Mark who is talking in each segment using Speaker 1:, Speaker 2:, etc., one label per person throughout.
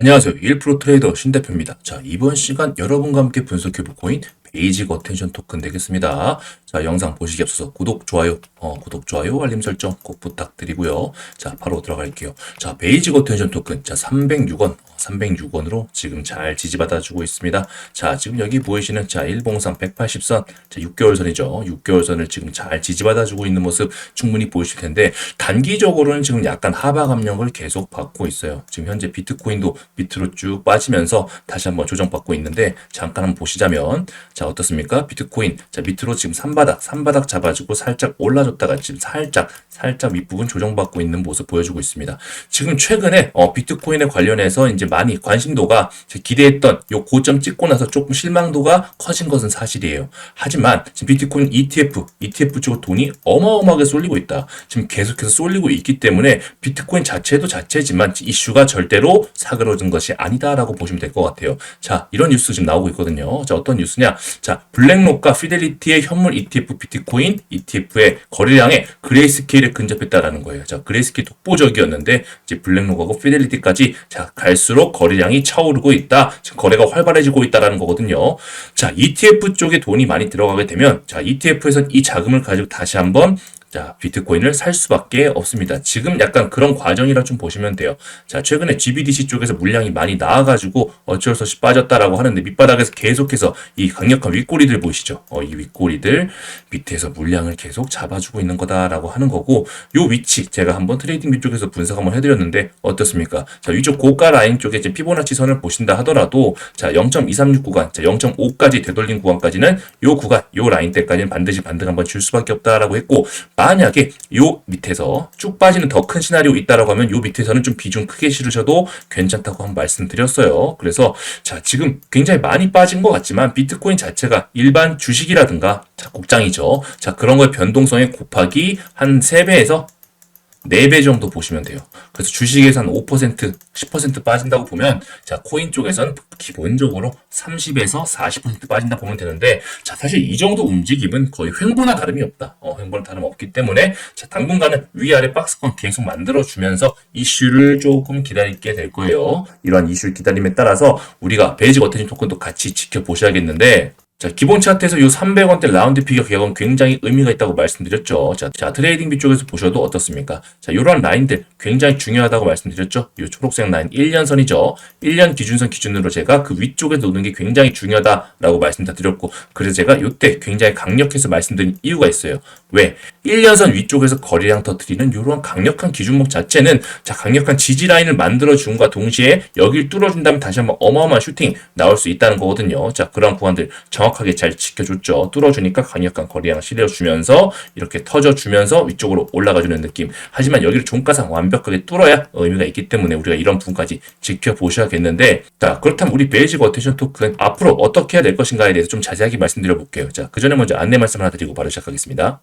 Speaker 1: 안녕하세요. 1프로 트레이더 신 대표입니다. 자, 이번 시간 여러분과 함께 분석해볼 코인 베이직 어텐션 토큰 되겠습니다. 자, 영상 보시기 앞서서 구독, 좋아요, 어, 구독, 좋아요, 알림 설정 꼭 부탁드리고요. 자, 바로 들어갈게요. 자, 베이직 어텐션 토큰, 자, 306원, 306원으로 지금 잘 지지받아주고 있습니다. 자, 지금 여기 보이시는 자, 일봉상 180선, 자, 6개월 선이죠. 6개월 선을 지금 잘 지지받아주고 있는 모습 충분히 보이실 텐데, 단기적으로는 지금 약간 하방 압력을 계속 받고 있어요. 지금 현재 비트코인도 밑으로 쭉 빠지면서 다시 한번 조정받고 있는데, 잠깐 한번 보시자면, 자, 어떻습니까? 비트코인, 자, 밑으로 지금 3바닥, 3바닥 잡아주고 살짝 올라줬다가 지금 살짝, 살짝 윗부분 조정받고 있는 모습 보여주고 있습니다. 지금 최근에, 어, 비트코인에 관련해서 이제 많이 관심도가 기대했던 요 고점 찍고 나서 조금 실망도가 커진 것은 사실이에요. 하지만 지금 비트코인 ETF, ETF 쪽으로 돈이 어마어마하게 쏠리고 있다. 지금 계속해서 쏠리고 있기 때문에 비트코인 자체도 자체지만 이슈가 절대로 사그러진 것이 아니다라고 보시면 될 것 같아요. 자, 이런 뉴스 지금 나오고 있거든요. 자, 어떤 뉴스냐? 자, 블랙록과 피델리티의 현물 ETF 비트코인 ETF의 거래량에 그레이스케일에 근접했다라는 거예요. 자, 그레이스케일 독보적이었는데 이제 블랙록하고 피델리티까지 자, 갈수록 거래량이 차오르고 있다. 거래가 활발해지고 있다라는 거거든요. 자, ETF 쪽에 돈이 많이 들어가게 되면 자, ETF에서 이 자금을 가지고 다시 한번 자, 비트코인을 살 수밖에 없습니다. 지금 약간 그런 과정이라 좀 보시면 돼요. 자, 최근에 GBDC 쪽에서 물량이 많이 나와가지고 어쩔 수 없이 빠졌다라고 하는데 밑바닥에서 계속해서 이 강력한 윗꼬리들 보이시죠? 어, 이 윗꼬리들 밑에서 물량을 계속 잡아주고 있는 거다라고 하는 거고 요 위치 제가 한번 트레이딩 뷰 쪽에서 분석 한번 해드렸는데 어떻습니까? 자, 위쪽 고가 라인 쪽에 이제 피보나치 선을 보신다 하더라도 자, 0.236 구간, 자, 0.5까지 되돌린 구간까지는 요 구간, 요 라인 때까지는 반드시 반등 한번 줄 수밖에 없다라고 했고 만약에 요 밑에서 쭉 빠지는 더 큰 시나리오 있다라고 하면 요 밑에서는 좀 비중 크게 실으셔도 괜찮다고 한번 말씀드렸어요. 그래서 자 지금 굉장히 많이 빠진 것 같지만 비트코인 자체가 일반 주식이라든가 자 국장이죠. 자 그런 거의 변동성에 곱하기 한 3배에서 4배 정도 보시면 돼요. 그래서 주식에서 한 5%, 10% 빠진다고 보면, 자, 코인 쪽에선 기본적으로 30에서 40% 빠진다 보면 되는데, 자, 사실 이 정도 움직임은 거의 횡보나 다름이 없다. 어, 횡보나 다름 없기 때문에, 자, 당분간은 위아래 박스권 계속 만들어주면서 이슈를 조금 기다리게 될 거예요. 이러한 이슈를 기다림에 따라서 우리가 베이직 어텐션 토큰도 같이 지켜보셔야겠는데, 자, 기본 차트에서 이 300원대 라운드 피겨 가격은 굉장히 의미가 있다고 말씀드렸죠. 자, 자, 트레이딩 비 쪽에서 보셔도 어떻습니까? 자, 이러한 라인들 굉장히 중요하다고 말씀드렸죠. 이 초록색 라인 1년선이죠. 1년 기준선 기준으로 제가 그 위쪽에 노는 게 굉장히 중요하다라고 말씀드렸고, 그래서 제가 이때 굉장히 강력해서 말씀드린 이유가 있어요. 왜? 1년선 위쪽에서 거래량 터트리는 이런 강력한 기준목 자체는 자, 강력한 지지 라인을 만들어 준과 동시에 여기를 뚫어준다면 다시 한번 어마어마한 슈팅 나올 수 있다는 거거든요. 자, 그런 구간들 정확하게 잘 지켜줬죠. 뚫어주니까 강력한 거래량 실어주면서 이렇게 터져주면서 위쪽으로 올라가주는 느낌. 하지만 여기를 종가상 완벽하게 뚫어야 의미가 있기 때문에 우리가 이런 부분까지 지켜보셔야겠는데 자, 그렇다면 우리 베이직 어텐션 토큰 앞으로 어떻게 해야 될 것인가에 대해서 좀 자세하게 말씀드려 볼게요. 자, 그 전에 먼저 안내 말씀 하나 드리고 바로 시작하겠습니다.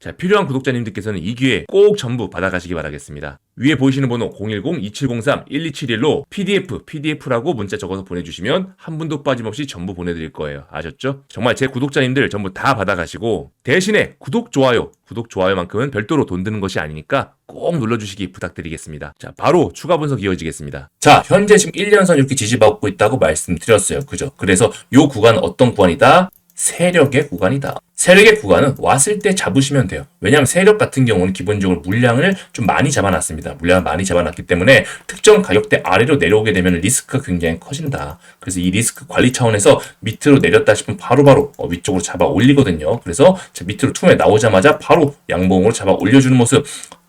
Speaker 2: 자, 필요한 구독자님들께서는 이 기회 꼭 전부 받아가시기 바라겠습니다. 위에 보이시는 번호 010-2703-1271로 PDF, PDF라고 문자 적어서 보내주시면 한 분도 빠짐없이 전부 보내드릴 거예요. 아셨죠? 정말 제 구독자님들 전부 다 받아가시고 대신에 구독, 좋아요, 구독, 좋아요만큼은 별도로 돈 드는 것이 아니니까 꼭 눌러주시기 부탁드리겠습니다. 자, 바로 추가 분석 이어지겠습니다.
Speaker 1: 자, 현재 지금 1년선 이렇게 지지받고 있다고 말씀드렸어요. 그죠? 그래서 요 구간은 어떤 구간이다? 세력의 구간이다. 세력의 구간은 왔을 때 잡으시면 돼요. 왜냐하면 세력 같은 경우는 기본적으로 물량을 좀 많이 잡아놨습니다. 물량을 많이 잡아놨기 때문에 특정 가격대 아래로 내려오게 되면 리스크가 굉장히 커진다. 그래서 이 리스크 관리 차원에서 밑으로 내렸다 싶으면 바로바로 어, 위쪽으로 잡아 올리거든요. 그래서 자, 밑으로 툼에 나오자마자 바로 양봉으로 잡아 올려주는 모습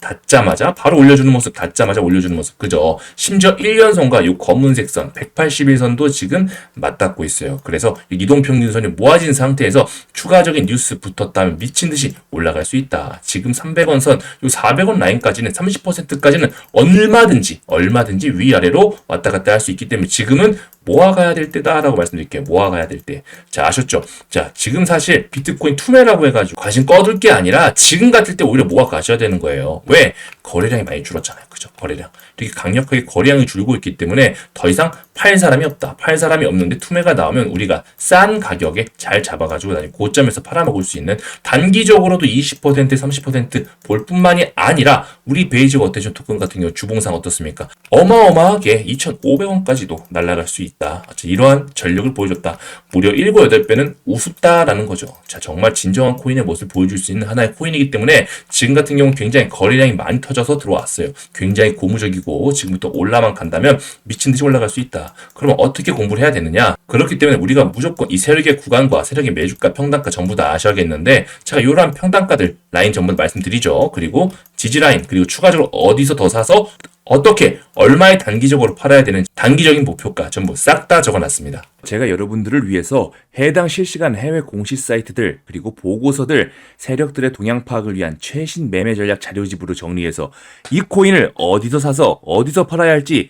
Speaker 1: 닿자마자 바로 올려주는 모습, 닿자마자 올려주는 모습, 그죠? 심지어 1년선과 이 검은색 선, 181선도 지금 맞닿고 있어요. 그래서 이 이동평균선이 모아진 상태에서 추가적인 뉴스 붙었다면 미친 듯이 올라갈 수 있다. 지금 300원 선, 이 400원 라인까지는 30%까지는 얼마든지, 얼마든지 위아래로 왔다 갔다 할 수 있기 때문에 지금은 모아가야 될 때다라고 말씀드릴게요. 모아가야 될 때. 자, 아셨죠? 자, 지금 사실 비트코인 투매라고 해가지고 관심 꺼둘 게 아니라 지금 같을 때 오히려 모아가셔야 되는 거예요. 왜? 거래량이 많이 줄었잖아요. 그죠? 거래량. 되게 강력하게 거래량이 줄고 있기 때문에 더 이상 팔 사람이 없다. 팔 사람이 없는데 투매가 나오면 우리가 싼 가격에 잘 잡아가지고 다니 고점에서 팔아먹을 수 있는 단기적으로도 20% 30%볼 뿐만이 아니라 우리 베이직 어테이션 토큰 같은 경우 주봉상 어떻습니까? 어마어마하게 2,500원까지도 날아갈 수 있다. 자, 이러한 전력을 보여줬다. 무려 7, 8배는 우습다라는 거죠. 자, 정말 진정한 코인의 모습을 보여줄 수 있는 하나의 코인이기 때문에 지금 같은 경우는 굉장히 거래량이 많이 터져서 들어왔어요. 굉장히 고무적이고 지금부터 올라만 간다면 미친 듯이 올라갈 수 있다. 그러면 어떻게 공부를 해야 되느냐? 그렇기 때문에 우리가 무조건 이 세력의 구간과 세력의 매주가, 평단가 전부 다 아셔야겠는데 제가 이러한 평단가들 라인 전부 말씀드리죠. 그리고 지지 라인 그리고 추가적으로 어디서 더 사서 어떻게 얼마에 단기적으로 팔아야 되는지 단기적인 목표가 전부 싹 다 적어놨습니다.
Speaker 2: 제가 여러분들을 위해서 해당 실시간 해외 공시 사이트들 그리고 보고서들 세력들의 동향 파악을 위한 최신 매매 전략 자료집으로 정리해서 이 코인을 어디서 사서 어디서 팔아야 할지